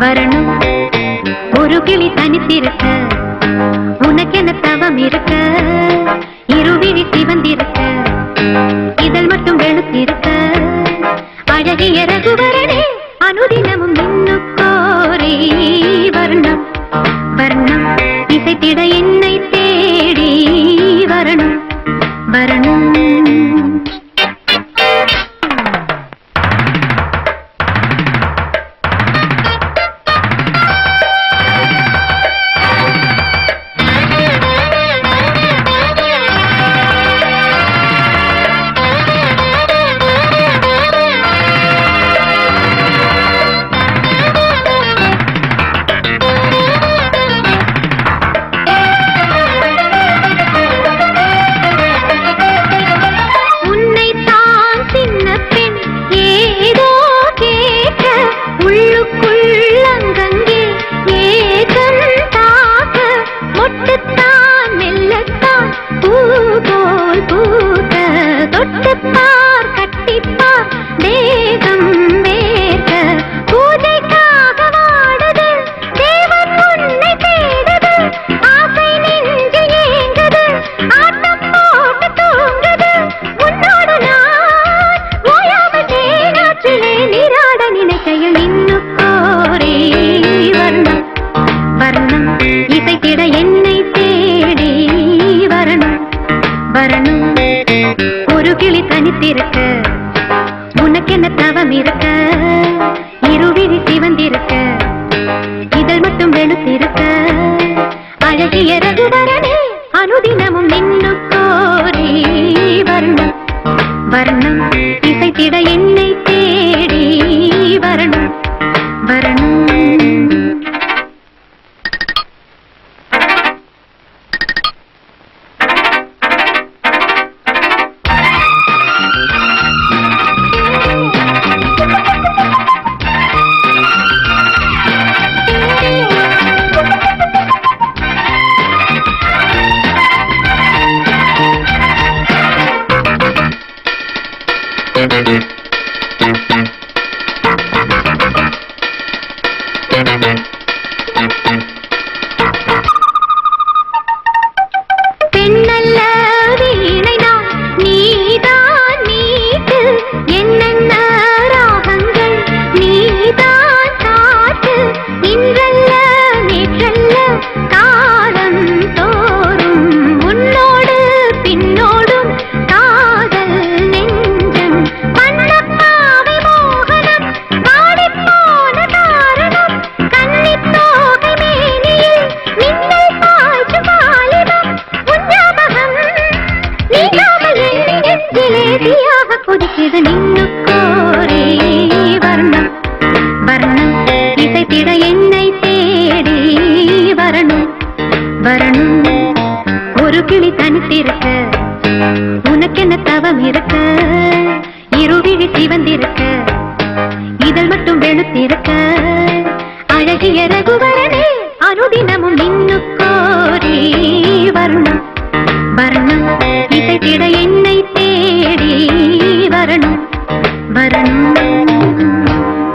வரணும். ஒரு கிளி தனித்திருக்க உனக்கென தவம் இருக்க. இருவிழி சிவந்திருக்க இதழ் மட்டும் வெளுத்திருக்க அழகிய ரகுவரனே அனுதினமும் இன்னும் கோரி வர்ணம். வர்ணம். இசைத்திட என்னை கிளி தனித்திருக்க. உனக்கென்ன தவம் இருக்க? இருவிழி சிவந்திருக்க. இதழ் மட்டும் வெளுத்திருக்க. அழகிய Thank you. தீயாக நின்னு கோரி வர்ணம். வர்ணம் இசைத்திட என்னை தேடி வரணும். வரணும் ஒரு கிளி தனித்திருக்க உனக்கென்ன தவம் இருக்க? இருவிழி சிவந்திருக்க இதழ் மட்டும் வெளுத்திருக்க அழகிய ரகுவரனே அனுதினமும் நின்னு கோரி